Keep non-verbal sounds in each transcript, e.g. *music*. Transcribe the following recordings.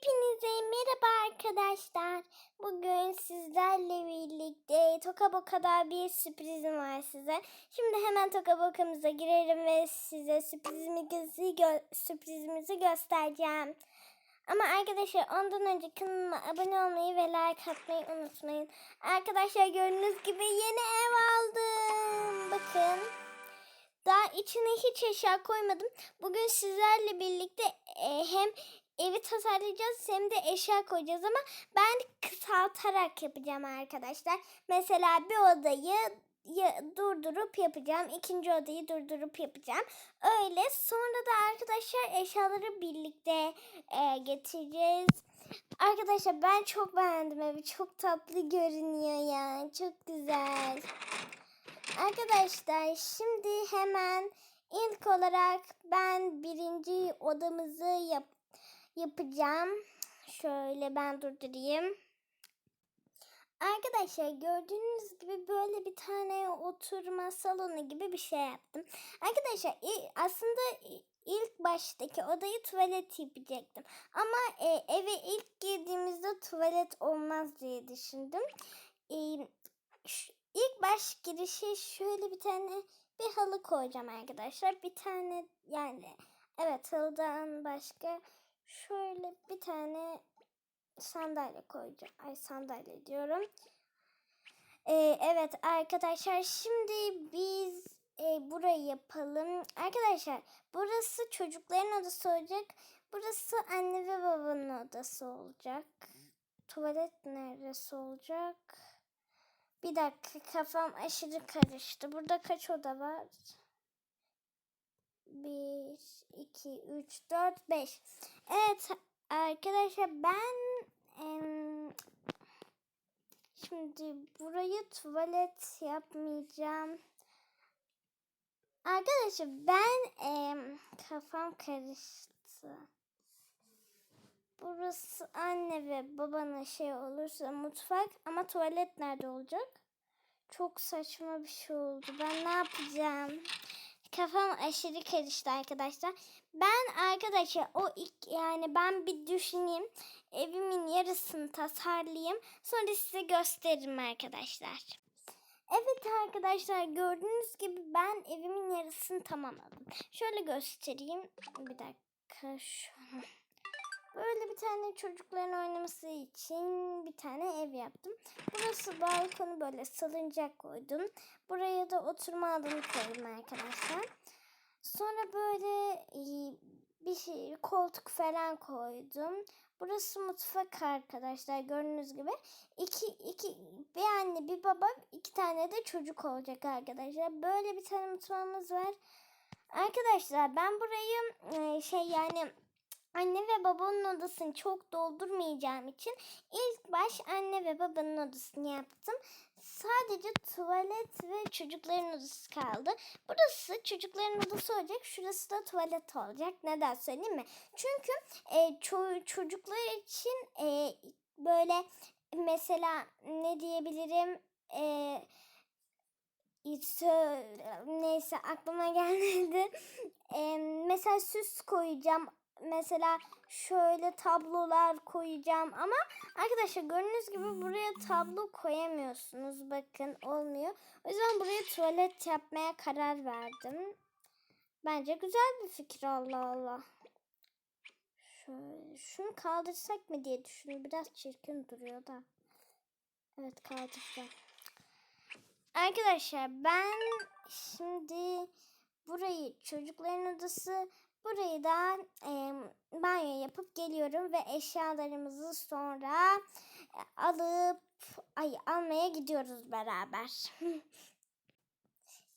Hepinize merhaba arkadaşlar. Bugün sizlerle birlikte Toka Boka'da bir sürprizim var size. Şimdi hemen Toka Boka'mıza girelim ve size sürprizimizi, gö- sürprizimizi göstereceğim. Ama arkadaşlar ondan önce kanalıma abone olmayı ve like atmayı unutmayın. Arkadaşlar gördüğünüz gibi yeni ev aldım. Bakın. Daha içine hiç eşya koymadım. Bugün sizlerle birlikte e, hem evi tasarlayacağız hem de eşya koyacağız ama ben kısaltarak yapacağım arkadaşlar. Mesela bir odayı ya- durdurup yapacağım. ikinci odayı durdurup yapacağım. Öyle sonra da arkadaşlar eşyaları birlikte e, getireceğiz. Arkadaşlar ben çok beğendim evi. Çok tatlı görünüyor ya. Çok güzel. Arkadaşlar şimdi hemen ilk olarak ben birinci odamızı yap yapacağım. Şöyle ben durdurayım. Arkadaşlar gördüğünüz gibi böyle bir tane oturma salonu gibi bir şey yaptım. Arkadaşlar aslında ilk baştaki odayı tuvalet yapacaktım. Ama e, eve ilk girdiğimizde tuvalet olmaz diye düşündüm. E, ş- ilk baş girişe şöyle bir tane bir halı koyacağım arkadaşlar. Bir tane yani evet halıdan başka şöyle bir tane sandalye koyacağım. Ay sandalye diyorum. Ee, evet arkadaşlar şimdi biz e, burayı yapalım. Arkadaşlar burası çocukların odası olacak. Burası anne ve babanın odası olacak. Tuvalet neresi olacak? Bir dakika kafam aşırı karıştı. Burada kaç oda var? 1, 2, 3, 4, 5. Evet arkadaşlar ben şimdi burayı tuvalet yapmayacağım. Arkadaşlar ben kafam karıştı. Burası anne ve babanın şey olursa mutfak ama tuvalet nerede olacak? Çok saçma bir şey oldu. Ben ne yapacağım? Kafam aşırı karıştı arkadaşlar. Ben arkadaşlar o ilk yani ben bir düşüneyim. Evimin yarısını tasarlayayım. Sonra size gösteririm arkadaşlar. Evet arkadaşlar gördüğünüz gibi ben evimin yarısını tamamladım. Şöyle göstereyim. Bir dakika şunu. Böyle bir tane çocukların oynaması için bir tane ev yaptım. Burası balkonu böyle salıncak koydum. Buraya da oturma alanı koydum arkadaşlar. Sonra böyle e, bir şey koltuk falan koydum. Burası mutfak arkadaşlar gördüğünüz gibi. İki, iki, bir anne bir baba iki tane de çocuk olacak arkadaşlar. Böyle bir tane mutfağımız var. Arkadaşlar ben burayı e, şey yani anne ve babanın odasını çok doldurmayacağım için ilk baş anne ve babanın odasını yaptım. Sadece tuvalet ve çocukların odası kaldı. Burası çocukların odası olacak. Şurası da tuvalet olacak. Neden söyleyeyim mi? Çünkü e, ço- çocuklar için e, böyle mesela ne diyebilirim? E, sö- neyse aklıma *laughs* gelmedi. E, mesela süs koyacağım mesela şöyle tablolar koyacağım ama arkadaşlar gördüğünüz gibi buraya tablo koyamıyorsunuz bakın olmuyor. O yüzden buraya tuvalet yapmaya karar verdim. Bence güzel bir fikir Allah Allah. Şöyle şunu kaldırsak mı diye düşündüm. Biraz çirkin duruyor da. Evet kaldıracağım. Arkadaşlar ben şimdi burayı çocukların odası Burayı da e, banyo yapıp geliyorum ve eşyalarımızı sonra alıp ay almaya gidiyoruz beraber. *laughs*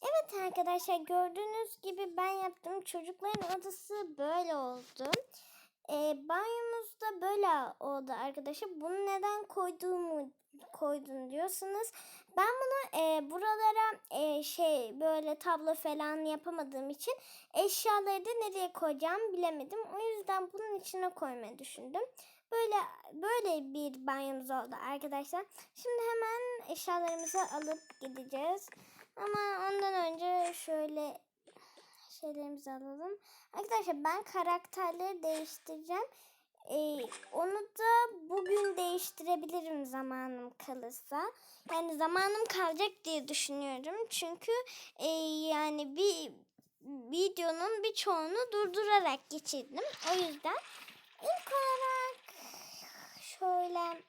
evet arkadaşlar gördüğünüz gibi ben yaptım. Çocukların odası böyle oldu. E, banyomuz böyle oldu arkadaşlar. Bunu neden koyduğumu koydun diyorsunuz. Ben bunu e, buralara e, şey böyle tablo falan yapamadığım için eşyaları da nereye koyacağımı bilemedim. O yüzden bunun içine koymayı düşündüm. Böyle böyle bir banyomuz oldu arkadaşlar. Şimdi hemen eşyalarımızı alıp gideceğiz. Ama ondan önce şöyle şeylerimizi alalım. Arkadaşlar ben karakterleri değiştireceğim. Ee, onu da bugün değiştirebilirim zamanım kalırsa. Yani zamanım kalacak diye düşünüyorum. Çünkü e, yani bir videonun birçoğunu durdurarak geçirdim. O yüzden ilk olarak şöyle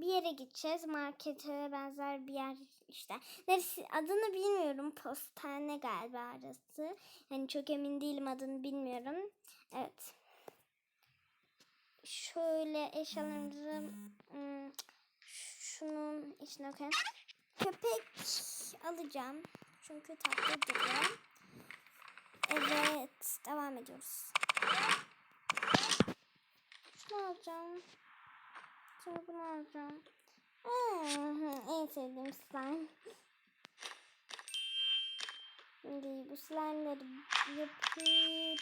bir yere gideceğiz. Markete benzer bir yer işte. Neresi adını bilmiyorum. Postane galiba arası. Yani çok emin değilim adını bilmiyorum. Evet. Şöyle eşyalarımızı hmm, şunun içine koyalım. Köpek alacağım. Çünkü tatlı duruyor. Evet. Devam ediyoruz. Şunu alacağım. Sonra bunu alacağım. Hmm, en sevdiğim slime. Şimdi bu slime'ları yapıp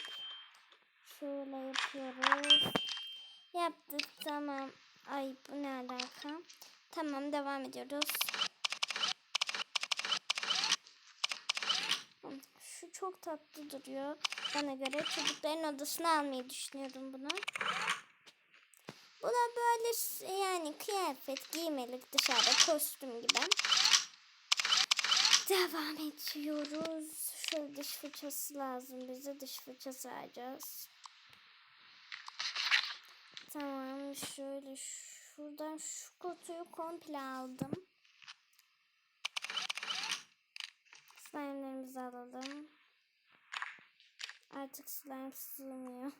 şöyle yapıyoruz. Yaptık tamam. Ay bu ne alaka? Tamam devam ediyoruz. Şu çok tatlı duruyor bana göre. Çocukların odasına almayı düşünüyorum bunu. Bu da böyle yani kıyafet giymelik dışarıda kostüm gibi. Devam ediyoruz. Şöyle dış fırçası lazım bize. Dış fırçası alacağız. Tamam şöyle şuradan şu kutuyu komple aldım. Slime'larımızı alalım. Artık slime sığmıyor.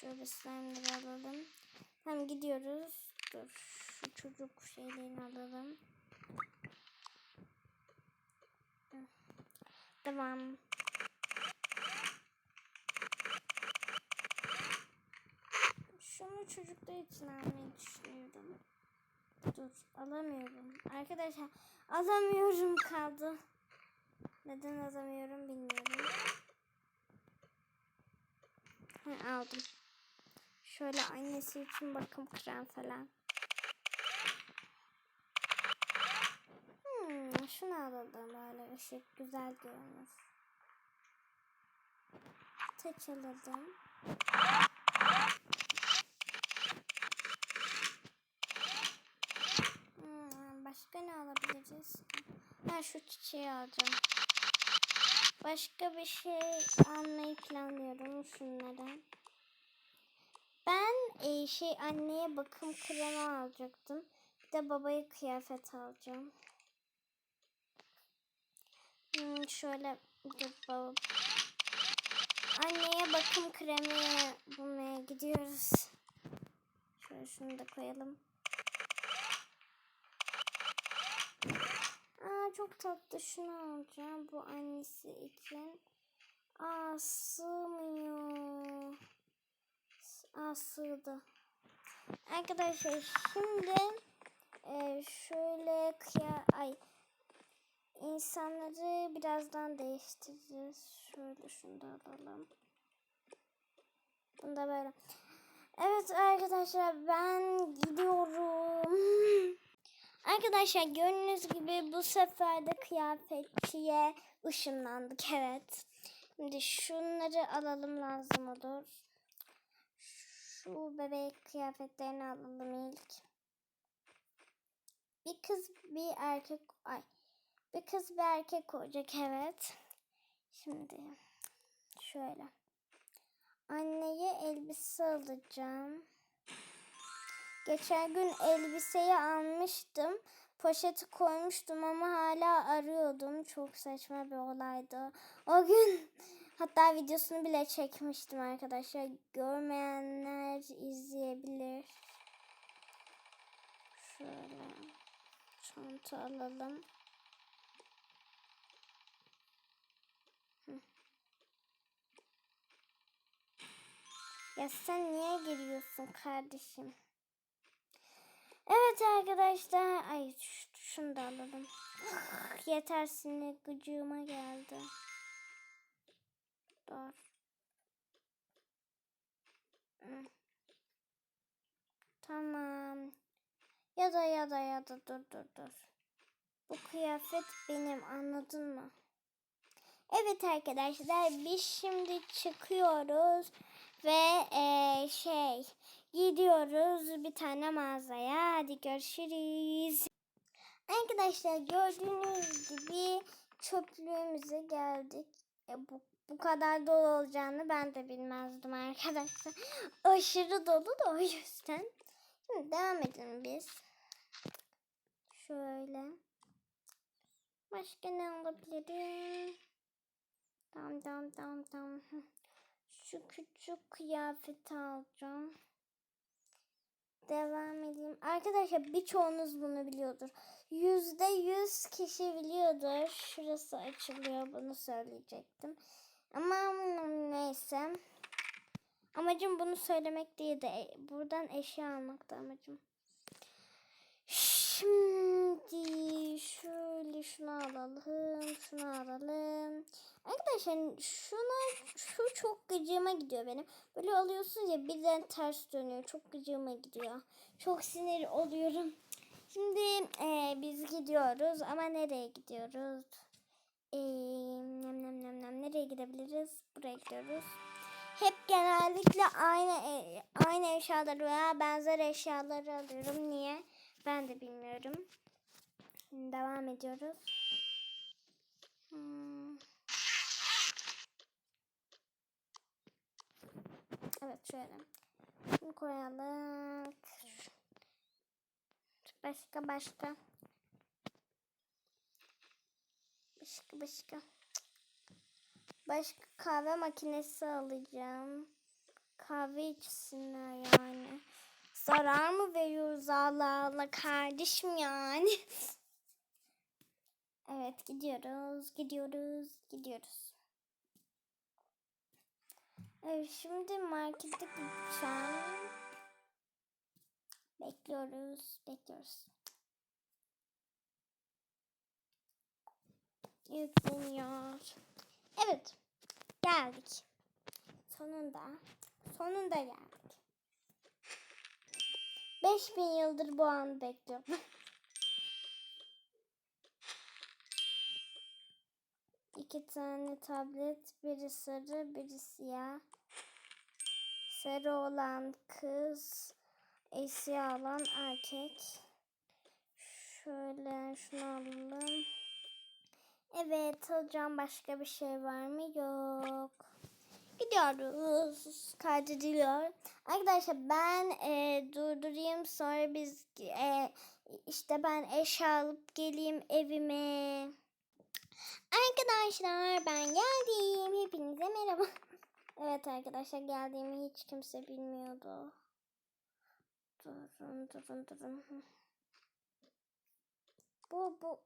Şöyle slime'ları alalım. Tamam gidiyoruz. Dur şu çocuk şeylerini alalım. Devam. Şunu çocuklar için almayı düşünüyorum. Dur alamıyorum. Arkadaşlar alamıyorum kaldı. Neden alamıyorum bilmiyorum. Ha, aldım. Şöyle annesi için bakım krem falan. Hmm, şunu alalım böyle ışık güzel görünür. Taç alalım. Hmm, başka ne alabiliriz? Ha şu çiçeği alacağım. Başka bir şey almayı planlıyorum şunları. E, şey anneye bakım kremi alacaktım. Bir de babaya kıyafet alacağım. Hmm, şöyle dur baba. Anneye bakım kremi bulmaya gidiyoruz. Şöyle şunu da koyalım. Aa çok tatlı şunu alacağım. Bu annesi için. Aa sığmıyor. Aa. Arkadaşlar şimdi e, şöyle kıya ay insanları birazdan değiştireceğiz. Şöyle şunu da alalım. Bunu da böyle. Evet arkadaşlar ben gidiyorum. *laughs* Arkadaşlar gördüğünüz gibi bu sefer de kıyafetçiye ışınlandık evet. Şimdi şunları alalım lazım olur. Şu bebek kıyafetlerini alalım ilk. Bir kız bir erkek ay bir kız bir erkek olacak evet. Şimdi şöyle. Anneye elbise alacağım. Geçen gün elbiseyi almıştım. Poşeti koymuştum ama hala arıyordum. Çok saçma bir olaydı. O gün hatta videosunu bile çekmiştim arkadaşlar. Görmeyenler izleyebilir. Şöyle çanta alalım. Ya sen niye giriyorsun kardeşim? Evet arkadaşlar. Ay şunu da alalım. Yeter sinir gıcığıma geldi. Dur. Tamam. Ya da ya da ya da dur dur dur. Bu kıyafet benim anladın mı? Evet arkadaşlar biz şimdi çıkıyoruz ve eee, şey gidiyoruz bir tane mağazaya. Hadi görüşürüz. Arkadaşlar gördüğünüz gibi çöplüğümüze geldik. E, bu, bu kadar dolu olacağını ben de bilmezdim arkadaşlar. *laughs* Aşırı dolu da o yüzden. Şimdi devam edelim biz. Şöyle. Başka ne alabilirim? Tamam tamam tamam. Hı. *laughs* Şu küçük kıyafeti alacağım. Devam edeyim. Arkadaşlar birçoğunuz bunu biliyordur. Yüzde yüz kişi biliyordur. Şurası açılıyor bunu söyleyecektim. Ama neyse. Amacım bunu söylemek değil de buradan eşya almakta amacım. Şimdi şöyle şunu alalım, şunu alalım. Arkadaşlar şuna şu çok gıcığıma gidiyor benim. Böyle alıyorsun ya birden ters dönüyor. Çok gıcığıma gidiyor. Çok sinir oluyorum. Şimdi e, biz gidiyoruz ama nereye gidiyoruz? E, nem nem nem nem nereye gidebiliriz? Buraya gidiyoruz. Hep genellikle aynı e, aynı eşyaları veya benzer eşyaları alıyorum. Niye? Ben de bilmiyorum. Devam ediyoruz. Hmm. Evet şöyle. Şunu koyalım. Başka başka. Başka başka. Başka kahve makinesi alacağım. Kahve içsinler yani. Zarar mı veriyoruz Allah Allah kardeşim yani. *laughs* evet gidiyoruz, gidiyoruz, gidiyoruz. Evet şimdi markete gideceğim. Bekliyoruz, bekliyoruz. Yükleniyor. Evet, geldik. Sonunda, sonunda geldik. 5000 yıldır bu anı bekliyorum. *laughs* İki tane tablet, biri sarı, biri siyah. Sarı olan kız, e, siyah olan erkek. Şöyle şunu alalım. Evet alacağım başka bir şey var mı? Yok. Gidiyoruz. Kaydediliyor. Arkadaşlar ben e, durdurayım sonra biz e, işte ben eşya alıp geleyim evime. Arkadaşlar ben geldim. Hepinize merhaba. *laughs* evet arkadaşlar geldiğimi hiç kimse bilmiyordu. Durun durun durun. Bu bu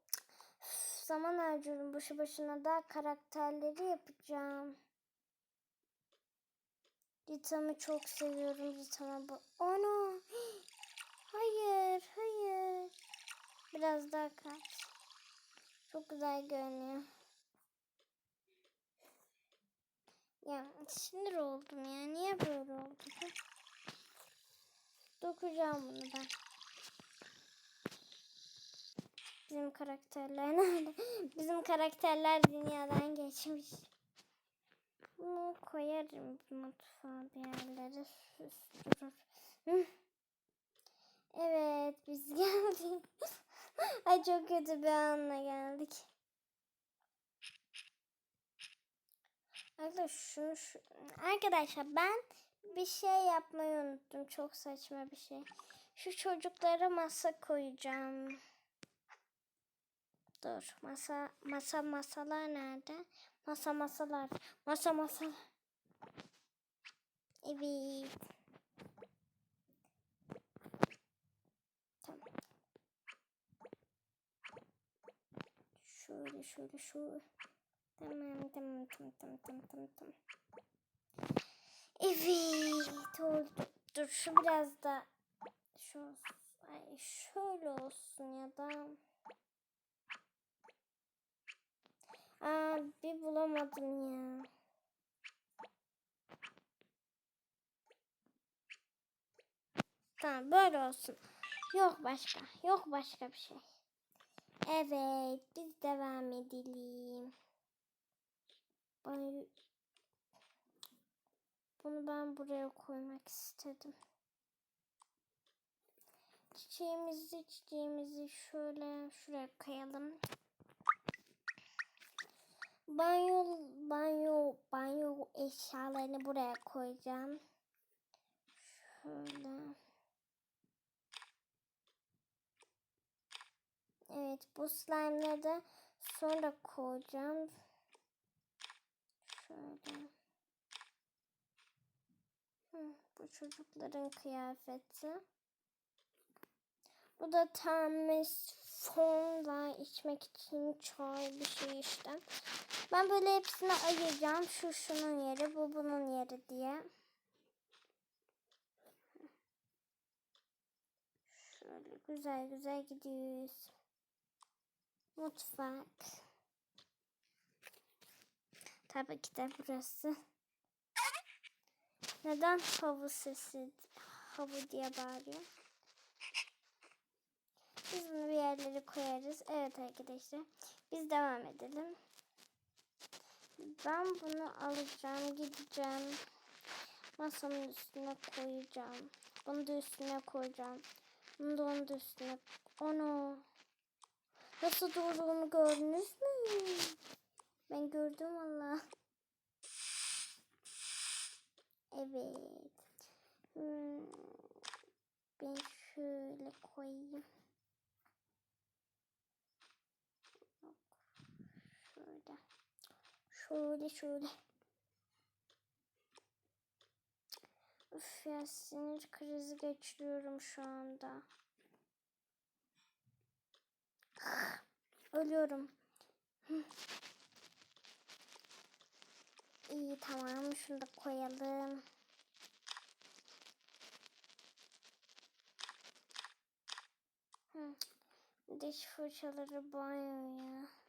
zaman harcıyorum boşu başına da karakterleri yapacağım. Rita'mı çok seviyorum. Rita'ma bu. Ana. *gasps* Hayır, hayır. Biraz daha kaç. Çok güzel görünüyor. Ya sinir oldum ya. Niye böyle oldu? bu? Dokuyacağım bunu ben. Bizim karakterler nerede? *laughs* Bizim karakterler dünyadan geçmiş. Bunu koyarım mutfağa bir yerlere. Evet biz *laughs* geldik. Ay çok kötü bir anla geldik. Arkadaşlar şunu şu... Arkadaşlar ben bir şey yapmayı unuttum. Çok saçma bir şey. Şu çocuklara masa koyacağım. Dur. Masa masa masalar nerede? Masa masalar. Masa masalar. Evet. Tamam. Şöyle şöyle şöyle. Tamam tamam tamam tamam tamam tamam. Evet oldu. Dur şu biraz da şu. Ay, şöyle olsun ya da Aa, bir bulamadım ya. Tamam böyle olsun. Yok başka. Yok başka bir şey. Evet biz devam edelim. bunu ben buraya koymak istedim. Çiçeğimizi çiçeğimizi şöyle şuraya koyalım. Banyo banyo banyo eşyalarını buraya koyacağım. Şöyle. Evet bu slime'ları da sonra koyacağım. Şöyle. Hı, bu çocukların kıyafeti. Bu da termos fonla içmek için çay bir şey işte. Ben böyle hepsini ayıracağım. Şu şunun yeri, bu bunun yeri diye. Şöyle güzel güzel gidiyoruz. Mutfak. Tabii ki de burası. Neden havu sesi, havu diye bağırıyor? Biz bunu bir yerlere koyarız. Evet arkadaşlar. Biz devam edelim. Ben bunu alacağım. Gideceğim. Masamın üstüne koyacağım. Bunu da üstüne koyacağım. Bunu da onun da üstüne. Onu. Nasıl durduğunu gördünüz mü? Ben gördüm valla. Evet. Hmm. Ben şöyle koyayım. Şöyle. Şöyle şöyle. Üf ya sinir krizi geçiriyorum şu anda. *sighs* Ölüyorum. *sighs* İyi tamam şunu da koyalım. Diş fırçaları banyoya.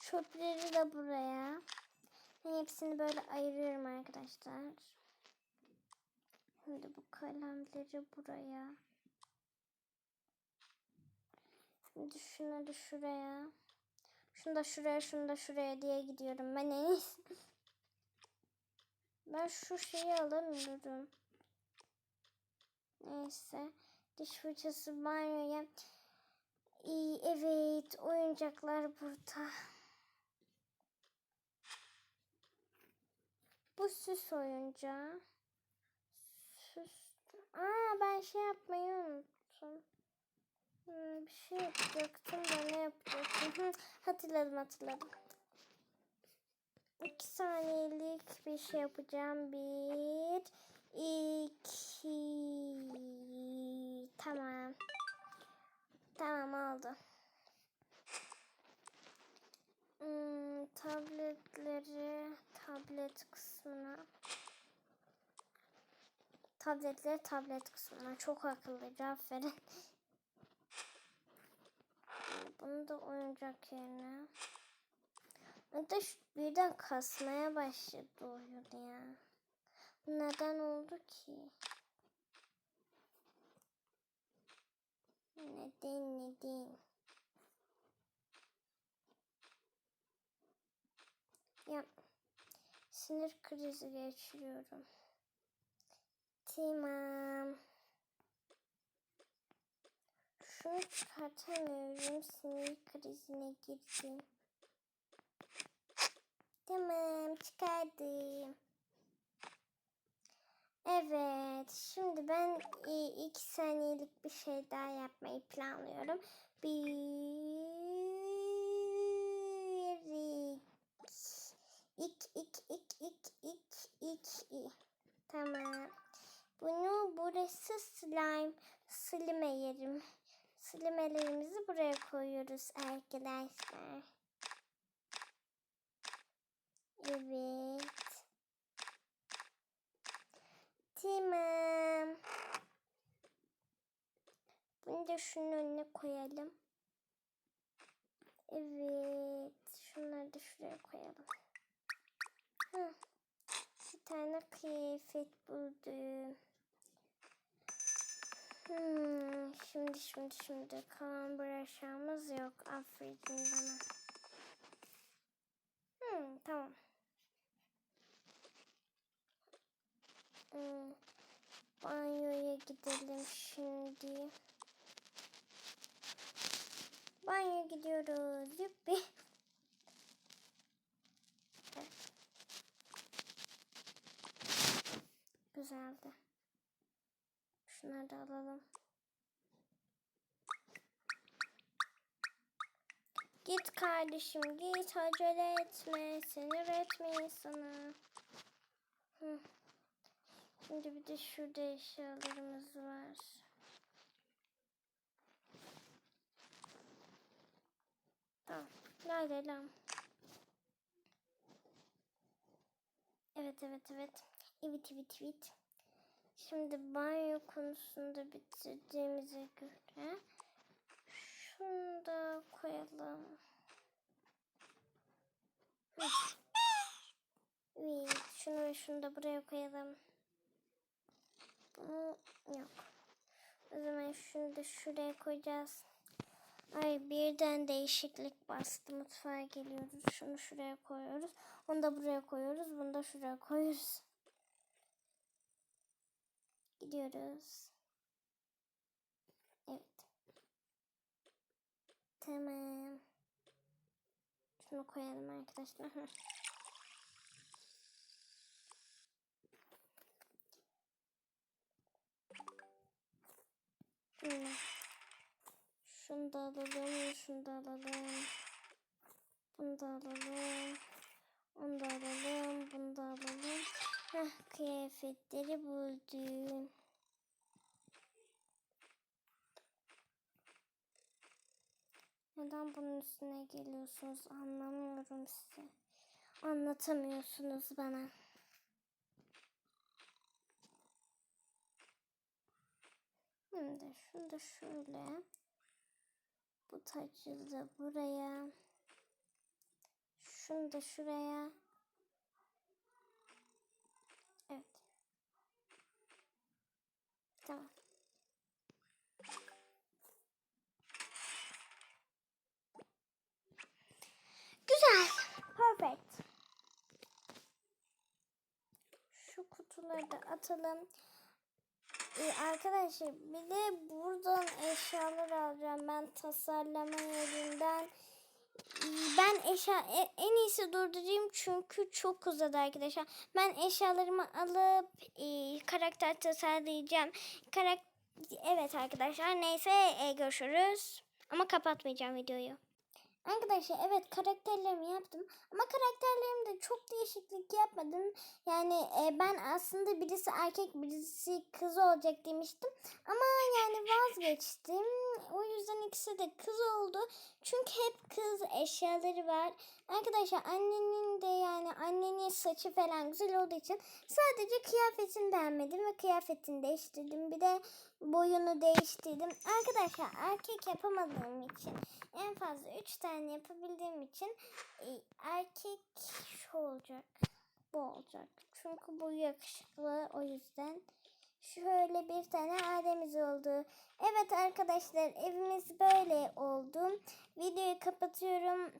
Çöpleri de buraya. Ben hepsini böyle ayırıyorum arkadaşlar. Şimdi bu kalemleri buraya. Şimdi da şuraya. Şunu da şuraya, şunu da şuraya diye gidiyorum. Ben en. *laughs* Ben şu şeyi alamıyorum. Neyse. Diş fırçası banyoya. İyi, evet. Oyuncaklar burada. Bu süs oyuncağı. Süs. Aa ben şey yapmayı unuttum. Hmm, bir şey yapacaktım da ne yapacaktım? *laughs* Hatırladım hatırladım. İki saniyelik bir şey yapacağım. Bir, iki. Tamam. Tamam oldu. Hmm, tabletleri tablet kısmına tabletleri tablet kısmına çok akıllıca aferin. Bunu da oyuncak yerine. Hatta şu birden kasmaya başladı oyun ya. Neden oldu ki? Neden neden? Ya sinir krizi geçiriyorum. Tamam. Şunu çıkartamıyorum. Sinir krizine girdim. Tamam çıkardım. Evet. Şimdi ben iki saniyelik bir şey daha yapmayı planlıyorum. Bir, iki, iki, iki, iki, iki, iki, iki. Tamam. Bunu burası slime, slime yerim. Slimelerimizi buraya koyuyoruz arkadaşlar. Evet. Tamam. Bunu da şunun önüne koyalım. Evet. Şunları da şuraya koyalım. Hı. Bir tane kıyafet buldum. Hmm, şimdi şimdi şimdi kalan bir aşağımız yok. Aferin bana. Hmm, tamam. Hmm, banyoya gidelim şimdi. Banyoya gidiyoruz. Yuppi. Güzeldi. Şunları da alalım. Git kardeşim git acele etme. Sinir etme insana. Hı. Şimdi bir de şurada eşyalarımız var. Tamam. Lay lam. Evet evet evet. Evet evet evet. Şimdi banyo konusunda bitirdiğimize göre şunu da koyalım. Evet, şunu ve şunu da buraya koyalım. Bunu yok. O zaman şunu da şuraya koyacağız. Ay birden değişiklik bastı. Mutfağa geliyoruz. Şunu şuraya koyuyoruz. Onu da buraya koyuyoruz. Bunu da şuraya koyuyoruz. Gidiyoruz. Evet. Tamam. Şunu koyalım arkadaşlar. *laughs* Şimdi şunu da alalım, şunu da alalım. Bunu da alalım. Onu da alalım, bunu da alalım. Heh, kıyafetleri buldum. Neden bunun üstüne geliyorsunuz anlamıyorum size. Anlatamıyorsunuz bana. Şimdi şunu da şöyle. Bu tacı da buraya. Şunu da şuraya. Evet. Tamam. Güzel. Perfect. Şu kutuları da atalım. Ee, arkadaşlar bir de buradan eşyalar alacağım. Ben tasarlama yerinden. Ee, Ben eşya e- en iyisi durdurayım çünkü çok uzadı arkadaşlar. Ben eşyalarımı alıp e, karakter tasarlayacağım. Karak evet arkadaşlar neyse e, görüşürüz. Ama kapatmayacağım videoyu. Arkadaşlar evet karakterlerimi yaptım ama karakterlerimde çok değişiklik yapmadım. Yani e, ben aslında birisi erkek birisi kız olacak demiştim ama yani vazgeçtim. O yüzden ikisi de kız oldu. Çünkü hep kız eşyaları var. Arkadaşlar annenin de yani annenin saçı falan güzel olduğu için sadece kıyafetini beğenmedim ve kıyafetini değiştirdim. Bir de boyunu değiştirdim. Arkadaşlar erkek yapamadığım için en fazla 3 tane yapabildiğim için e, erkek şu olacak. Bu olacak. Çünkü bu yakışıklı o yüzden. Şöyle bir tane ailemiz oldu. Evet arkadaşlar evimiz böyle oldu. Videoyu kapatıyorum.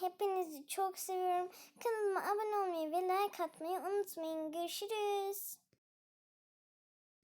Hepinizi çok seviyorum. Kanalıma abone olmayı ve like atmayı unutmayın. Görüşürüz.